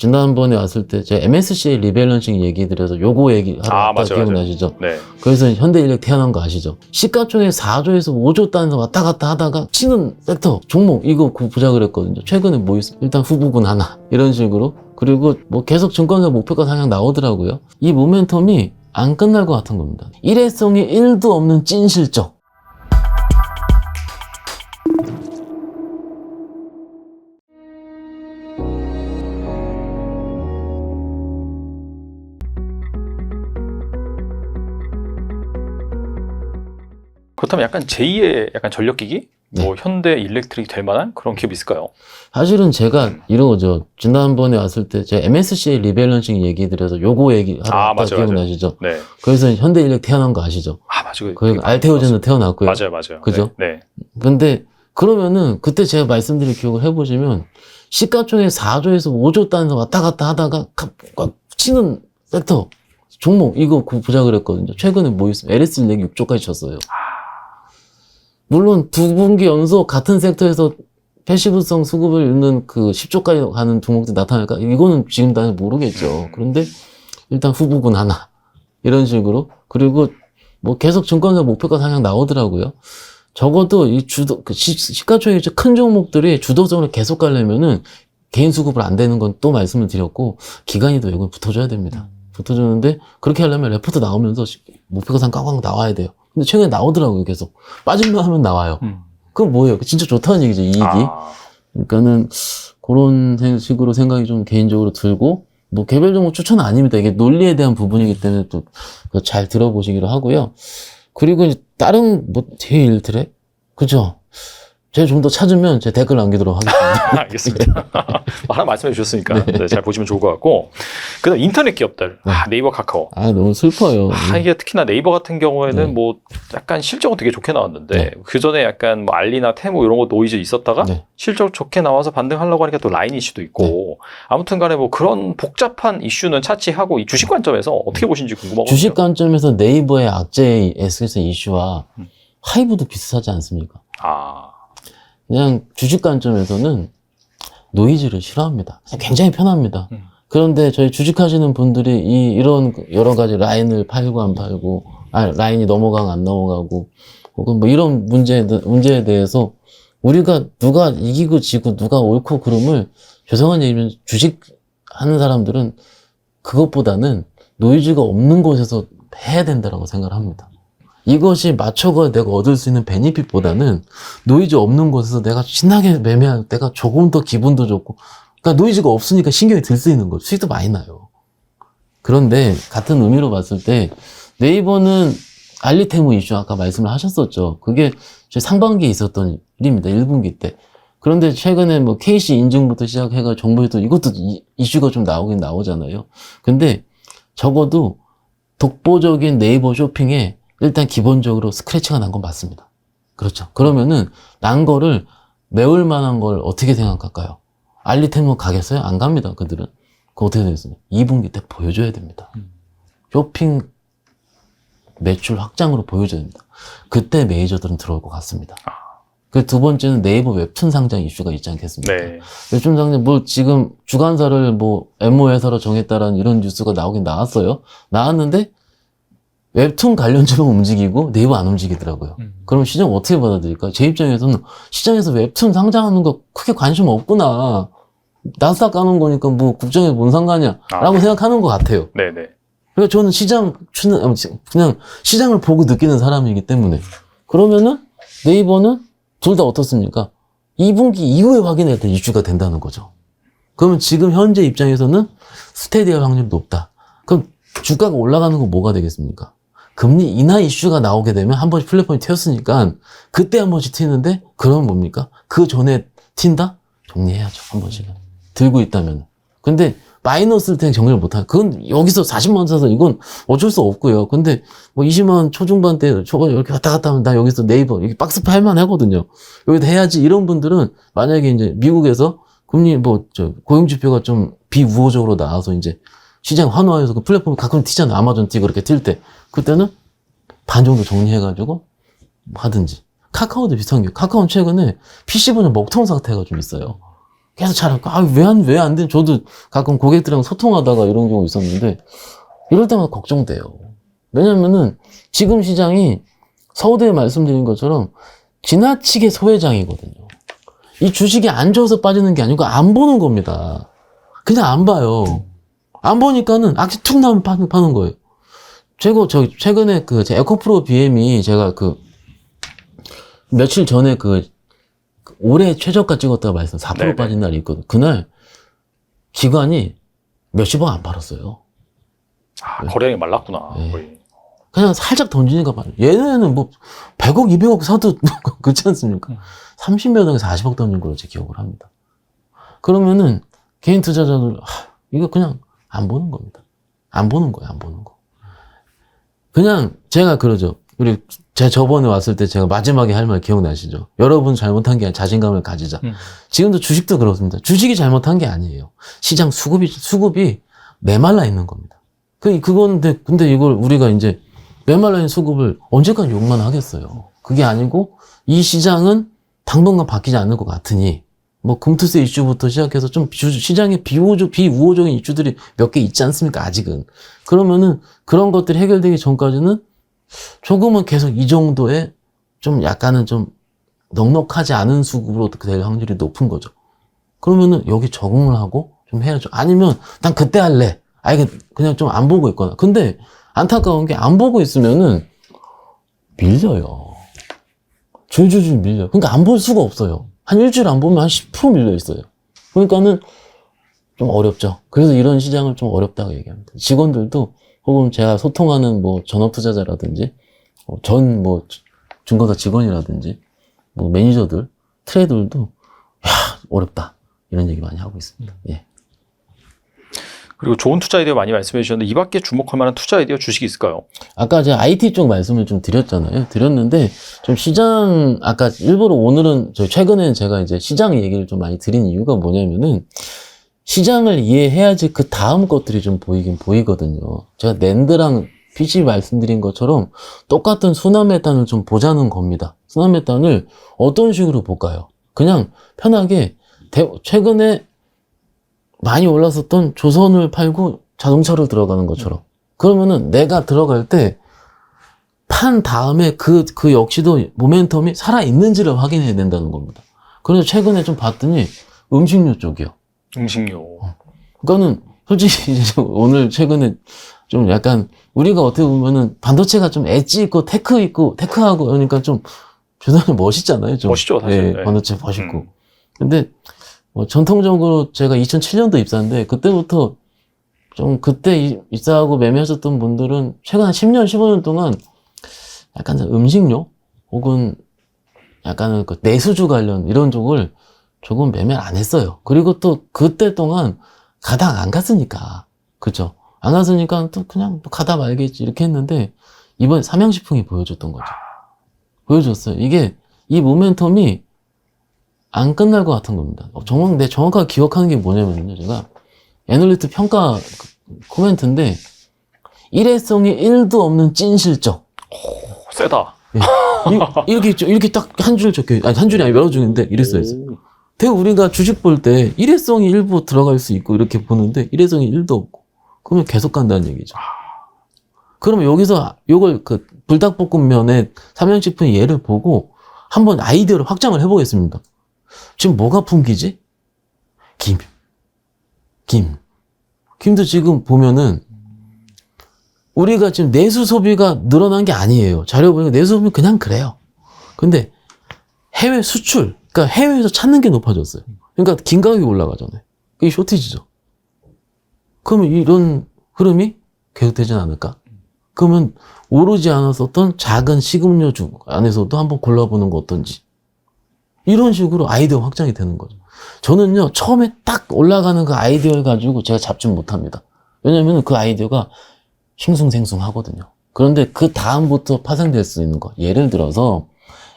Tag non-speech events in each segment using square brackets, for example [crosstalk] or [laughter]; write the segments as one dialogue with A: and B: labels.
A: 지난번에 왔을 때 제가 MSCI 리밸런싱 얘기 드려서 요거 얘기
B: 아, 맞아요,
A: 기억나시죠?
B: 네.
A: 그래서 현대인력 태어난 거 아시죠? 시가총액 4조에서 5조 단에서 왔다 갔다 하다가 치는 섹터 종목 이거 그 보자 그랬거든요. 최근에 뭐 있, 일단 후보군 하나 이런 식으로 그리고 뭐 계속 증권사 목표가 상향 나오더라고요. 이 모멘텀이 안 끝날 것 같은 겁니다. 일회성이 1도 없는 찐 실적.
B: 그렇다면 약간 제2의 약간 전력기기?
A: 네.
B: 뭐 현대 일렉트릭 될 만한 그런 기업이 있을까요?
A: 사실은 제가 이런 거죠. 지난번에 왔을 때 제가 MSCI 리밸런싱 얘기 드려서 요거 얘기 하러
B: 아, 맞아요,
A: 기억나시죠?
B: 네.
A: 그래서 현대인력 태어난 거 아시죠?
B: 아, 맞아요.
A: 그 알테오젠도 태어났고요.
B: 맞아요, 맞아요.
A: 그죠?
B: 네. 네.
A: 근데 그러면은 그때 제가 말씀드린 기억을 해보시면 시가총액 4조에서 5조 단에서 왔다 갔다 하다가 가- 꽉 치는 섹터 종목 이거 그 보자 그랬거든요. 최근에 뭐 있으면 LS 일렉이 6조까지 쳤어요. 물론 두 분기 연속 같은 섹터에서 패시브성 수급을 읽는 그 10조까지 가는 종목들이 나타날까? 이거는 지금 다는 모르겠죠. 그런데 일단 후보군 하나 이런 식으로 그리고 뭐 계속 증권사 목표가 상향 나오더라고요. 적어도 이 주도 그 시, 시가총액 큰 종목들이 주도성을 계속 가려면은 개인 수급을 안 되는 건 또 말씀을 드렸고 기간이도 이걸 붙어줘야 됩니다. 붙어주는데 그렇게 하려면 레포트 나오면서 시- 목표가 상 꽉꽉 나와야 돼요. 근데 최근에 나오더라고요 계속 빠질만 하면 나와요.
B: 음.
A: 그럼 뭐예요? 진짜 좋다는 얘기죠 이익이.
B: 아,
A: 그러니까는 그런 생- 식으로 생각이 좀 개인적으로 들고 뭐 개별 종목 추천은 아닙니다. 이게 논리에 대한 부분이기 때문에 또 잘 들어보시기로 하고요. 그리고 이제 다른 뭐 제일 트랙 그죠? 제가 좀 더 찾으면 제 댓글 남기도록 하겠습니다. [laughs]
B: 알겠습니다. [laughs] 하나 말씀해 주셨으니까 네, 잘 보시면 좋을 것 같고 그다음 인터넷 기업들 아, 네이버 카카오
A: 아 너무 슬퍼요.
B: 아, 이게 특히나 네이버 같은 경우에는
A: 네.
B: 뭐 약간 실적은 되게 좋게 나왔는데
A: 네.
B: 그 전에 약간 뭐 알리나 테무 이런 거 노이즈 있었다가
A: 네.
B: 실적 좋게 나와서 반등하려고 하니까 또 라인 이슈도 있고 아무튼 간에 뭐 그런 복잡한 이슈는 차치하고 이 주식 관점에서 어떻게 보시는지 궁금하거든요.
A: 주식 관점에서 네이버의 악재 에스에서 이슈와
B: 음.
A: 하이브도 비슷하지 않습니까?
B: 아,
A: 그냥 주식 관점에서는 노이즈를 싫어합니다. 굉장히 편합니다.
B: 음.
A: 그런데 저희 주식하시는 분들이 이 이런 여러 가지 라인을 팔고 안 팔고, 아 라인이 넘어가고 안 넘어가고, 혹은 뭐 이런 문제 문제에 대해서 우리가 누가 이기고 지고 누가 옳고 그름을 죄송한 얘기면 주식 하는 사람들은 그것보다는 노이즈가 없는 곳에서 해야 된다라고 생각을 합니다. 이것이 맞춰가 내가 얻을 수 있는 베니핏보다는 노이즈 없는 곳에서 내가 신나게 매매할 때가 조금 더 기분도 좋고 그러니까 노이즈가 없으니까 신경이 들 수 있는 거죠. 수익도 많이 나요. 그런데 같은 의미로 봤을 때 네이버는 알리테무 이슈 아까 말씀을 하셨었죠. 그게 제 상반기에 있었던 일입니다. 1분기 때. 그런데 최근에 뭐 KC 인증부터 시작해가 정부에도 이것도 이, 이슈가 좀 나오긴 나오잖아요. 근데 적어도 독보적인 네이버 쇼핑에 일단 기본적으로 스크래치가 난 건 맞습니다. 그렇죠. 그러면은 난 거를 메울 만한 걸 어떻게 생각할까요? 알리테무 가겠어요? 안 갑니다. 그들은. 그거 어떻게 되겠습니까? 2분기 때 보여줘야 됩니다.
B: 음.
A: 쇼핑 매출 확장으로 보여줘야 됩니다. 그때 메이저들은 들어올 것 같습니다. 그 두 번째는 네이버 웹툰 상장 이슈가 있지 않겠습니까?
B: 네.
A: 웹툰 상장 뭐 지금 주관사를 뭐 MO 회사로 정했다라는 이런 뉴스가 나오긴 나왔어요. 나왔는데 웹툰 관련 주만 움직이고 네이버 안 움직이더라고요.
B: 음.
A: 그럼 시장 어떻게 받아들일까? 제 입장에서는 시장에서 웹툰 상장하는 거 크게 관심 없구나. 나스닥 까는 거니까 뭐 국정에 뭔 상관이야.
B: 아.
A: 라고 생각하는 것 같아요.
B: 네, 네.
A: 그러니까 저는 시장, 그냥 시장을 보고 느끼는 사람이기 때문에. 그러면은 네이버는 둘 다 어떻습니까? 2분기 이후에 확인해야 될 이슈가 된다는 거죠. 그러면 지금 현재 입장에서는 스테디할 확률이 높다. 그럼 주가가 올라가는 건 뭐가 되겠습니까? 금리 인하 이슈가 나오게 되면 한 번씩 플랫폼이 튀었으니까 그때 한 번씩 튀는데 그러면 뭡니까? 그 전에 튄다? 정리해야죠. 한 번씩은. 들고 있다면. 근데 마이너스를 때는 정리를 못하는 그건 여기서 40만 원 사서 이건 어쩔 수 없고요. 근데 뭐 20만 원 초중반 때 초반 이렇게 왔다 갔다 하면 나 여기서 네이버 여기 박스파 할만 하거든요. 여기다 해야지 이런 분들은 만약에 이제 미국에서 금리 뭐 저 고용 지표가 좀 비우호적으로 나와서 이제 시장 환호해서 그 플랫폼이 가끔 튀잖아. 아마존 튀고 이렇게 튈 때. 그때는 반 정도 정리해가지고 하든지. 카카오도 비슷한 게 카카오는 최근에 PC 분야 먹통 상태가 좀 있어요. 계속 잘하고, 아, 왜 안, 왜 안 돼? 저도 가끔 고객들이랑 소통하다가 이런 경우 있었는데, 이럴 때마다 걱정돼요. 왜냐면은, 지금 시장이 서울대에 말씀드린 것처럼 지나치게 소외장이거든요. 이 주식이 안 좋아서 빠지는 게 아니고 안 보는 겁니다. 그냥 안 봐요. 안 보니까는 악시 툭 나면 파는 거예요. 최고, 저, 최근에 그, 제 에코프로 BM이 제가 그, 며칠 전에 그, 그 올해 최저가 찍었다고 말씀 4%
B: 네네.
A: 빠진 날이 있거든. 그날 기관이 몇십억 안 팔았어요.
B: 아, 거래량이 말랐구나.
A: 네.
B: 거의.
A: 그냥 살짝 던지니까 봐요. 얘네는 뭐 100억, 200억 사도 [laughs] 그렇지 않습니까? 30몇 억에서 40억 던진 걸로 제 기억을 합니다. 그러면은 개인 투자자들 하, 이거 그냥 안 보는 겁니다. 안 보는 거예요, 안 보는 거. 그냥 제가 그러죠. 우리 제가 저번에 왔을 때 제가 마지막에 할 말 기억나시죠? 여러분 잘못한 게 아니라 자신감을 가지자.
B: 음.
A: 지금도 주식도 그렇습니다. 주식이 잘못한 게 아니에요. 시장 수급이 수급이 메말라 있는 겁니다. 그 그건데 근데 이걸 우리가 이제 메말라 있는 수급을 언제까지 욕만 하겠어요. 그게 아니고 이 시장은 당분간 바뀌지 않을 것 같으니 뭐 금투세 이슈부터 시작해서 좀 주- 시장에 비우조 비우호적인 이슈들이 몇 개 있지 않습니까? 아직은 그러면은 그런 것들이 해결되기 전까지는 조금은 계속 이 정도의 좀 약간은 좀 넉넉하지 않은 수급으로 될 확률이 높은 거죠. 그러면은 여기 적응을 하고 좀 해야죠. 아니면 난 그때 할래. 아니 그- 그냥 좀 안 보고 있거나. 근데 안타까운 게 안 보고 있으면은 밀려요. 줄줄줄 밀려요. 그러니까 안 볼 수가 없어요. 한 일주일 안 보면 한 10% 밀려 있어요. 그러니까는 좀 어렵죠. 그래서 이런 시장을 좀 어렵다고 얘기합니다. 직원들도 혹은 제가 소통하는 뭐 전업 투자자라든지 어, 전뭐 중간사 직원이라든지 뭐 매니저들 트레이더들도 야 어렵다 이런 얘기 많이 하고 있습니다. 예.
B: 그리고 좋은 투자 아이디어 많이 말씀해 주셨는데 이 밖에 주목할 만한 투자 아이디어 주식이 있을까요?
A: 아까 제가 IT 쪽 말씀을 좀 드렸잖아요. 드렸는데 좀 시장 아까 일부러 오늘은 저 최근에 제가 이제 시장 얘기를 좀 많이 드린 이유가 뭐냐면은 시장을 이해해야지 그 다음 것들이 좀 보이긴 보이거든요. 제가 낸드랑 PC 말씀드린 것처럼 똑같은 순환메탄을 좀 보자는 겁니다. 순환메탄을 어떤 식으로 볼까요? 그냥 편하게 대- 최근에 많이 올랐었던 조선을 팔고 자동차로 들어가는 것처럼. 그러면은 내가 들어갈 때 판 다음에 그, 그 역시도 모멘텀이 살아있는지를 확인해야 된다는 겁니다. 그래서 최근에 좀 봤더니 음식료 쪽이요.
B: 음식료.
A: 그거는 솔직히 오늘 최근에 좀 약간 우리가 어떻게 보면은 반도체가 좀 엣지 있고 테크 있고 테크하고 그러니까 좀 주변에 멋있잖아요. 좀.
B: 멋있죠, 사실.
A: 예,
B: 네.
A: 반도체 멋있고.
B: 음.
A: 근데 뭐 전통적으로 제가 2007년도 입사인데 그때부터 좀 그때 이- 입사하고 매매하셨던 분들은 최근 한 10년, 15년 동안 약간 좀 음식료 혹은 약간은 그 내수주 관련 이런 쪽을 조금 매매를 안 했어요. 그리고 또 그때 동안 가다 안 갔으니까. 그죠? 안 갔으니까 또 그냥 뭐 가다 말겠지 이렇게 했는데 이번에 삼양식품이 보여줬던 거죠. 보여줬어요. 이게 이 모멘텀이 안 끝날 것 같은 겁니다. 어, 정확, 내 정확하게 기억하는 게 뭐냐면요. 제가 애널리스트 평가 그 코멘트인데 일회성이 1도 없는 찐 실적.
B: 오, 세다.
A: 이- 이렇게 있죠. 이렇게 딱 한 줄 적혀 아니 한 줄이 아니라 여러 줄인데.
B: 오.
A: 대우 우리가 주식 볼 때 일회성이 일부 들어갈 수 있고 이렇게 보는데 일회성이 1도 없고 그러면 계속 간다는 얘기죠. 그러면 여기서 요걸 그 불닭볶음면의 삼양식품 예를 보고 한번 아이디어를 확장을 해보겠습니다. 지금 뭐가 풍기지? 김. 김. 김도 지금 보면은 우리가 지금 내수 소비가 늘어난 게 아니에요. 자료 보니까 내수 소비는 그냥 그래요. 근데 해외 수출, 그러니까 해외에서 찾는 게 높아졌어요. 그러니까 김 가격이 올라가잖아요. 이게 쇼티지죠. 그러면 이런 흐름이 계속되진 않을까? 그러면 오르지 않았었던 작은 식음료주 안에서도 한번 골라보는 거 어떤지. 이런 식으로 아이디어 확장이 되는 거죠. 저는요, 처음에 딱 올라가는 그 아이디어를 가지고 제가 잡지 못합니다. 왜냐면 그 아이디어가 싱숭생숭 하거든요. 그런데 그 다음부터 파생될 수 있는 거. 예를 들어서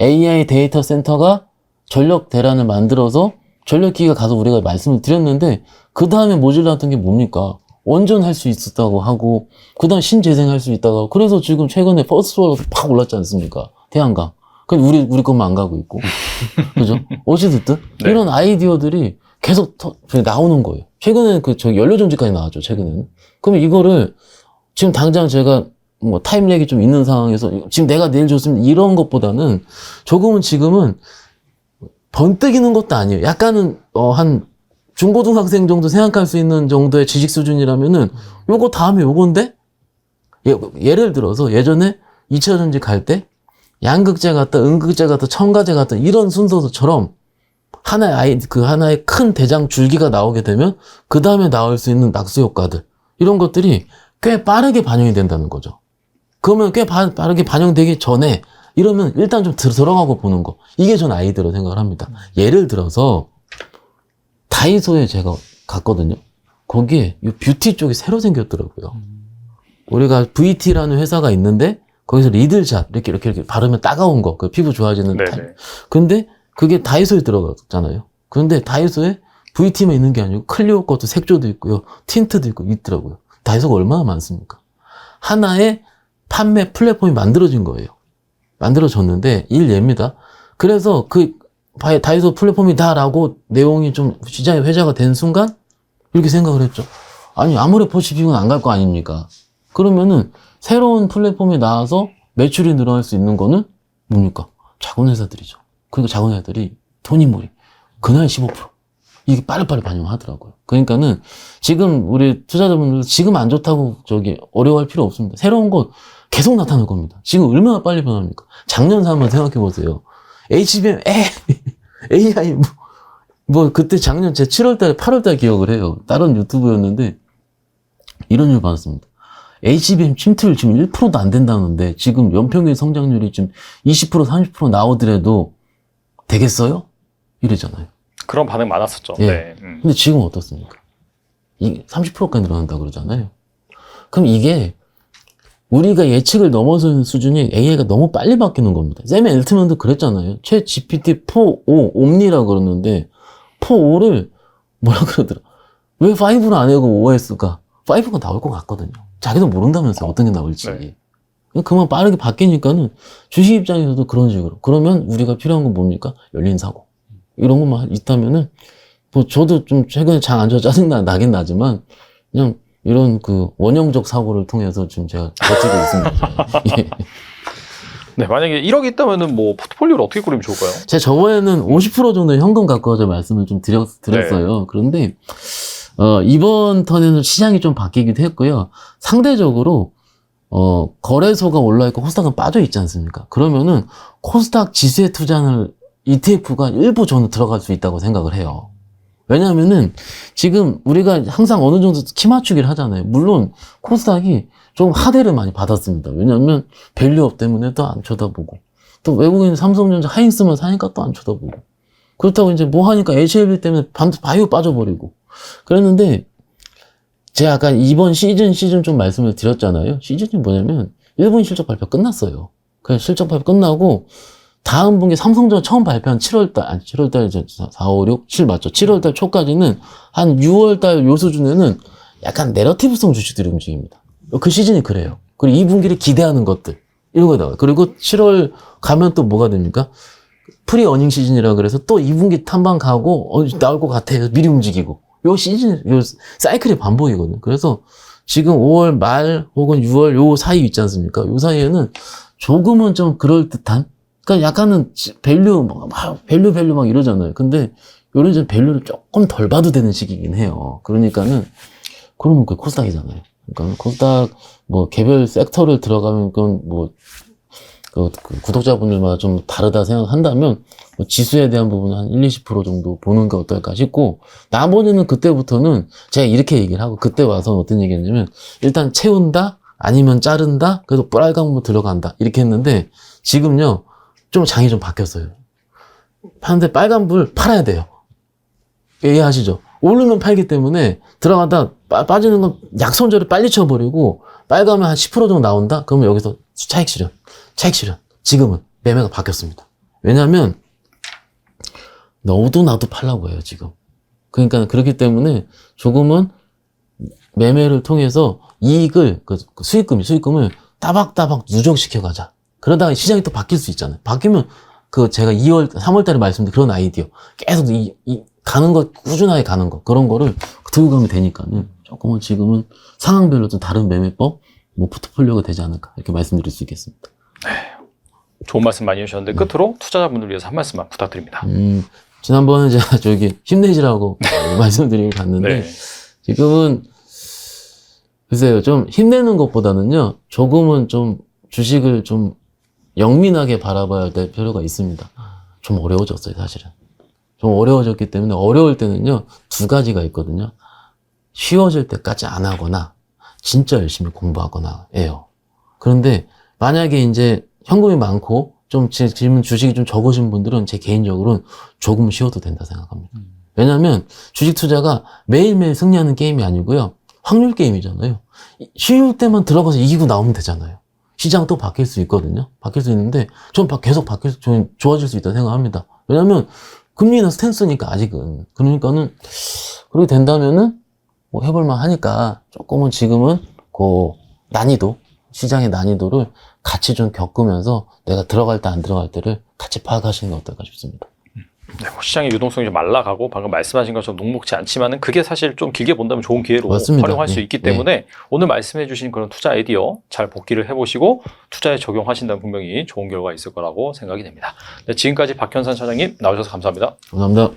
A: AI 데이터 센터가 전력 대란을 만들어서 전력기가 가서 우리가 말씀을 드렸는데 그 다음에 모질랐던 게 뭡니까? 원전할 수 있었다고 하고 그 다음 신재생할 수 있다고 그래서 지금 최근에 퍼스트월가 팍 올랐지 않습니까? 태양광. 그 우리 우리 것만 안 가고 있고 [laughs] 그죠? 어찌됐든
B: 네.
A: 이런 아이디어들이 계속 터- 나오는 거예요. 최근에는 그 저기 연료정지까지 나왔죠. 최근에는. 그럼 이거를 지금 당장 제가 뭐 타임렉이 좀 있는 상황에서 지금 내가 내일 줬으면 이런 것보다는 조금은 지금은 번뜩이는 것도 아니에요. 약간은 어, 한 중고등학생 정도 생각할 수 있는 정도의 지식 수준이라면은 요거 다음에 요건데 예, 예를 들어서 예전에 2차 전지 갈 때 양극재 같다, 음극재 같다, 첨가재 같다 이런 순서처럼 하나의 아이 그 하나의 큰 대장 줄기가 나오게 되면 그 다음에 나올 수 있는 낙수 효과들 이런 것들이 꽤 빠르게 반영이 된다는 거죠. 그러면 꽤 바- 빠르게 반영되기 전에 이러면 일단 좀 들- 들어가고 보는 거 이게 전 아이디어로 생각을 합니다. 예를 들어서 다이소에 제가 갔거든요. 거기에 이 뷰티 쪽이 새로 생겼더라고요. 우리가 VT라는 회사가 있는데 거기서 리들샷 이렇게 이렇게 이렇게 바르면 따가운 거, 그 피부 좋아지는 타-
B: 네네.
A: 근데 그게 다이소에 들어갔잖아요. 그런데 다이소에 VT만 있는 게 아니고 클리오 것도 색조도 있고요. 틴트도 있고 있더라고요. 다이소가 얼마나 많습니까? 하나의 판매 플랫폼이 만들어진 거예요. 만들어졌는데 일 예입니다. 그래서 그 바- 다이소 플랫폼이다라고 내용이 좀 시장에 회자가 된 순간 이렇게 생각을 했죠. 아니 아무리 포시픽은 안 갈 거 아닙니까? 그러면은 새로운 플랫폼이 나와서 매출이 늘어날 수 있는 거는 뭡니까? 작은 회사들이죠. 그러니까 작은 회사들이 돈이몰이 그날 15% 이게 빨리빨리 반영하더라고요. 그러니까는 지금 우리 투자자분들 지금 안 좋다고 저기 어려워할 필요 없습니다. 새로운 거 계속 나타날 겁니다. 지금 얼마나 빨리 변합니까? 작년 사 한번 생각해 보세요. HBM 에 [laughs] AI 뭐, 뭐 그때 작년 제 7월달에 8월달 기억을 해요. 다른 유튜브였는데 이런 일 봤습니다. HBM 침투율 지금 1%도 안 된다는데 지금 연평균 성장률이 지금 20% 30% 나오더라도 되겠어요? 이러잖아요.
B: 그런 반응 많았었죠.
A: 예.
B: 네. 음.
A: 근데 지금 어떻습니까? 이 30%까지 늘어난다 그러잖아요. 그럼 이게 우리가 예측을 넘어서는 수준이 AI가 너무 빨리 바뀌는 겁니다. 샘 엘트먼도 그랬잖아요. 최 GPT-4o 옴니라고 그러는데 4o를 뭐라 그러더라. 왜 5를 안 해고 OS가 5가 나올 것 같거든요. 자기도 모른다면서 어떤 게 나올지.
B: 네.
A: 그만 빠르게 바뀌니까는 주식 입장에서도 그런 식으로. 그러면 우리가 필요한 건 뭡니까? 열린 사고. 이런 것만 있다면은 뭐 저도 좀 최근에 장안 좋아 짜증 나 나긴 나지만 그냥 이런 그 원형적 사고를 통해서 지금 제가 버티고 있습니다. [laughs] 예.
B: 네, 만약에 1억이 있다면은 뭐 포트폴리오를 어떻게 꾸리면 좋을까요?
A: 제가 저번에는 50% 정도 현금 갖고 와서 말씀을 좀 드렸, 드렸어요. 그런데 어, 이번 턴에는 시장이 좀 바뀌기도 했고요. 상대적으로 어, 거래소가 올라있고 코스닥은 빠져 있지 않습니까? 그러면은 코스닥 지수에 투자하는 ETF가 일부 저는 들어갈 수 있다고 생각을 해요. 왜냐하면은 지금 우리가 항상 어느 정도 키 맞추기를 하잖아요. 물론 코스닥이 좀 하대를 많이 받았습니다. 왜냐하면 밸류업 때문에 또 안 쳐다보고 또 외국인 삼성전자 하이닉스만 사니까 또 안 쳐다보고 그렇다고 이제 뭐 하니까 HLB 때문에 반 바이오 빠져버리고 그랬는데 제가 아까 이번 시즌 시즌 좀 말씀을 드렸잖아요. 시즌이 뭐냐면 1분 실적 발표 끝났어요. 그냥 실적 발표 끝나고 다음 분기 삼성전자 처음 발표한 7월달, 아니 7월달 이제 4, 5, 6, 7 맞죠? 7월달 초까지는 한 6월달 요 수준에는 약간 내러티브성 주식들이 움직입니다. 그 시즌이 그래요. 그리고 이 분기를 기대하는 것들 이런 거 나와요. 그리고 7월 가면 또 뭐가 됩니까? 프리 어닝 시즌이라 그래서 또 2분기 탐방 가고 어, 나올 것 같아 요. 미리 움직이고 요 시즌 요 사이클의 반복이거든요. 그래서 지금 5월 말 혹은 6월 요 사이 있지 않습니까? 요 사이에는 조금은 좀 그럴 듯한 그러니까 약간은 지- 밸류 막, 막 밸류 밸류 막 이러잖아요. 근데 요런 이제 밸류를 조금 덜 봐도 되는 시기긴 해요. 그러니까는 그러면 그 코스닥이잖아요. 그러니까 코스닥 뭐 개별 섹터를 들어가면 그건 뭐 그, 그 구독자분들마다 좀 다르다 생각한다면 뭐 지수에 대한 부분은 한 1, 20% 정도 보는 게 어떨까 싶고 나머지는 그때부터는 제가 이렇게 얘기를 하고 그때 와서 어떤 얘기 했냐면 일단 채운다? 아니면 자른다? 그래서 빨간 거 들어간다. 이렇게 했는데 지금요 좀 장이 좀 바뀌었어요. 파는데 빨간 불 팔아야 돼요. 이해하시죠? 오르면 팔기 때문에 들어가다 빠, 빠지는 건 약손절을 빨리 쳐버리고 빨가면 한 10% 정도 나온다? 그러면 여기서 차익 실현 실현. 지금은 매매가 바뀌었습니다. 왜냐하면 너도 나도 팔라고 해요 지금. 그러니까 그렇기 때문에 조금은 매매를 통해서 이익을 그 수익금이 수익금을 따박따박 누적시켜 가자. 그러다가 시장이 또 바뀔 수 있잖아요. 바뀌면 그 제가 2월 3월 달에 말씀드린 그런 아이디어 계속 이, 이 가는 것 꾸준하게 가는 거 그런 거를 들고 가면 되니까는 조금은 지금은 상황별로 좀 다른 매매법 뭐 포트폴리오가 되지 않을까 이렇게 말씀드릴 수 있겠습니다.
B: 좋은 말씀 많이 해주셨는데 끝으로 투자자분들 위해서 한 말씀만 부탁드립니다.
A: 음, 지난번에 제가 [laughs] 저기 힘내시라고 말씀드리고 갔는데
B: 네.
A: 지금은 글쎄요 좀 힘내는 것보다는요 조금은 좀 주식을 좀 영민하게 바라봐야 될 필요가 있습니다. 좀 어려워졌어요 사실은. 좀 어려워졌기 때문에 어려울 때는요 두 가지가 있거든요. 쉬워질 때까지 안 하거나 진짜 열심히 공부하거나 해요. 그런데 만약에 이제 현금이 많고 좀 지- 지금 주식이 좀 적으신 분들은 제 개인적으로는 조금 쉬어도 된다 생각합니다. 왜냐하면 주식 투자가 매일매일 승리하는 게임이 아니고요. 확률 게임이잖아요. 이- 쉬울 때만 들어가서 이기고 나오면 되잖아요. 시장 또 바뀔 수 있거든요. 바뀔 수 있는데 전 바- 계속 바뀔 수, 좀 좋아질 수 있다고 생각합니다. 왜냐하면 금리는 스탠스니까 아직은. 그러니까는 그렇게 된다면은 뭐 해볼만 하니까 조금은 지금은 그 난이도 시장의 난이도를 같이 좀 겪으면서 내가 들어갈 때 안 들어갈 때를 같이 파악하시는 게 어떨까 싶습니다.
B: 네, 뭐 시장의 유동성이 좀 말라가고 방금 말씀하신 것처럼 녹록지 않지만은 그게 사실 좀 길게 본다면 좋은 기회로
A: 맞습니다.
B: 활용할 수
A: 네.
B: 있기 때문에 오늘 말씀해주신 그런 투자 아이디어 잘 복기를 해보시고 투자에 적용하신다면 분명히 좋은 결과가 있을 거라고 생각이 됩니다. 네, 지금까지 박현산 차장님 나오셔서 감사합니다.
A: 감사합니다.